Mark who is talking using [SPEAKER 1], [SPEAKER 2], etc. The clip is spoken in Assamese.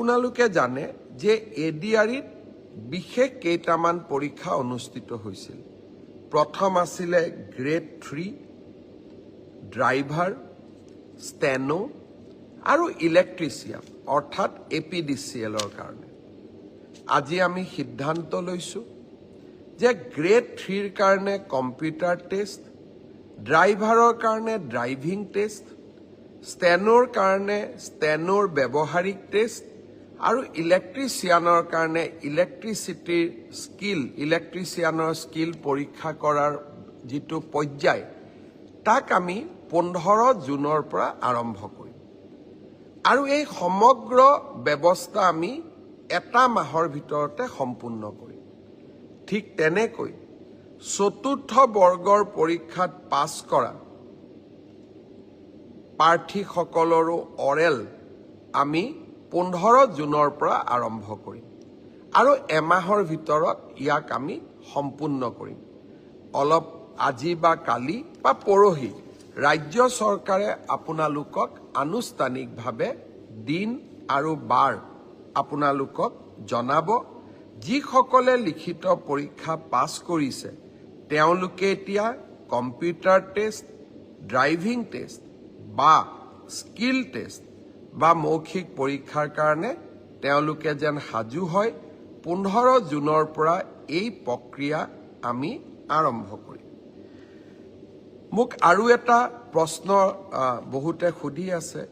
[SPEAKER 1] আপোনালোকে জানে যে এ ডি আৰিত বিশেষ কেইটামান পৰীক্ষা অনুষ্ঠিত হৈছিল। প্ৰথম আছিলে গ্ৰেড থ্ৰী, ড্ৰাইভাৰ, ষ্টেনো আৰু ইলেক্ট্ৰিচিয়ান, অৰ্থাৎ এ পি ডি চি এলৰ কাৰণে। আজি আমি সিদ্ধান্ত লৈছোঁ যে গ্ৰেড থ্ৰীৰ কাৰণে কম্পিউটাৰ টেষ্ট, ড্ৰাইভাৰৰ কাৰণে ড্ৰাইভিং টেষ্ট, ষ্টেনোৰ কাৰণে ষ্টেনোৰ ব্যৱহাৰিক টেষ্ট আৰু ইলেক্ট্ৰিচিয়ানৰ কাৰণে ইলেক্ট্ৰিচিটিৰ স্কিল ইলেক্ট্ৰিচিয়ানৰ স্কিল পৰীক্ষা কৰাৰ যিটো পৰ্যায় তাক আমি পোন্ধৰ জুনৰ পৰা আৰম্ভ কৰিম। আৰু এই সমগ্ৰ ব্যৱস্থা আমি এটা মাহৰ ভিতৰতে সম্পূৰ্ণ কৰিম। ঠিক তেনেকৈ চতুৰ্থ বৰ্গৰ পৰীক্ষাত পাছ কৰা প্ৰাৰ্থীসকলৰো অৰেল আমি পোন্ধৰ জুনৰ পৰা আৰম্ভ কৰিম। আৰু এমাহৰ ভিতৰত ইয়াক আমি সম্পূৰ্ণ কৰিম। অলপ আজি বা কালি বা পৰহি ৰাজ্য চৰকাৰে আপোনালোকক আনুষ্ঠানিকভাৱে দিন আৰু বাৰ আপোনালোকক জনাব যিসকলে লিখিত পৰীক্ষা পাছ কৰিছে তেওঁলোকে এতিয়া কম্পিউটাৰ টেষ্ট ড্ৰাইভিং টেষ্ট বা স্কিল টেষ্ট বা মৌখিক পৰীক্ষাৰ কাৰণে তেওঁলোকে যেন সাজু হয় পোন্ধৰ জুনৰ পৰা এই প্ৰক্ৰিয়া আমি আৰম্ভ কৰিম। মোক আৰু এটা প্ৰশ্ন বহুতে সুধি আছে।